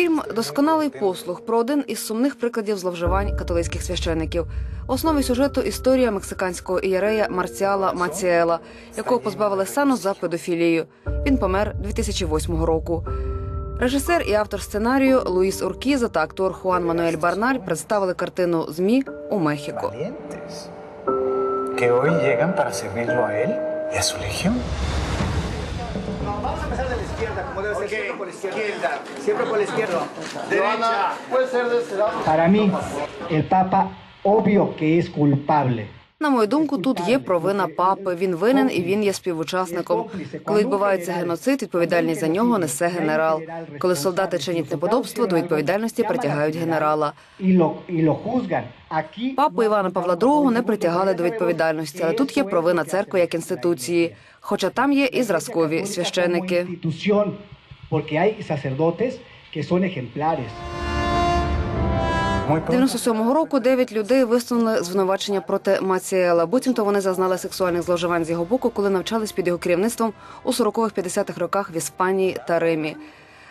Фільм досконалий послуг про один із сумних прикладів зловживань католицьких священиків. В сюжету історія мексиканського ієрея Марціала Маціела, якого позбавили сану за педофілію. Він помер 2008 року. Режисер і автор сценарію Луїс Уркіза та актор Хуан Мануель Барналь представили картину ЗМІ у Мехіко. Vamos a empezar de la izquierda, como debe ser, siempre por la izquierda. Siempre por la izquierda. Derecha. Puede ser de este lado. Para mí, el Papa obvio que es culpable. На мою думку, тут є провина папи. Він винен і він є співучасником. Коли відбувається геноцид, відповідальність за нього несе генерал. Коли солдати чинять неподобство, до відповідальності притягають генерала. Папу Івана Павла II не притягали до відповідальності, але тут є провина церкви як інституції. Хоча там є і зразкові священики. 97-го року дев'ять людей висунули звинувачення проти Маціела. Буцімто вони зазнали сексуальних зловживань з його боку, коли навчались під його керівництвом у 40-50-х роках в Іспанії та Римі.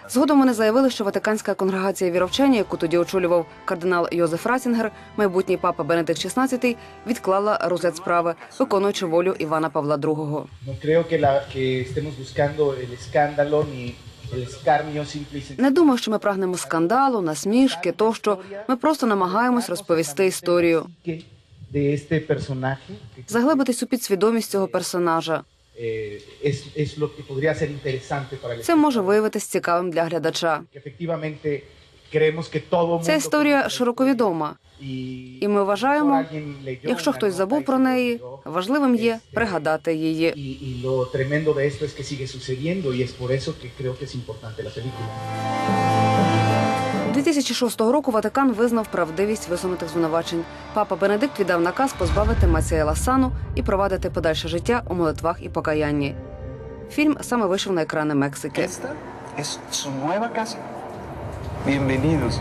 Згодом вони заявили, що Ватиканська конгрегація віровчення, яку тоді очолював кардинал Йозеф Ратінгер, майбутній папа Бенедикт XVI, відклала розгляд справи, виконуючи волю Івана Павла II. Не думаю, що ми прагнемо скандалу, насмішки тощо. Ми просто намагаємось розповісти історію, заглибитись у підсвідомість цього персонажа. eh, Це може виявитись цікавим для глядача. Ця історія conoce широко відома, і ми вважаємо, якщо хтось забув про неї, важливим є пригадати її. Y, y lo tremendo de esto es que sigue sucediendo y es por eso que creo que es importante la película. 2006 року Ватикан визнав правдивість висунутих звинувачень. Папа Бенедикт віддав наказ позбавити Маціела сану і провадити подальше життя у молитвах і покаянні. Фільм саме вийшов на екрани Мексики. Bienvenidos.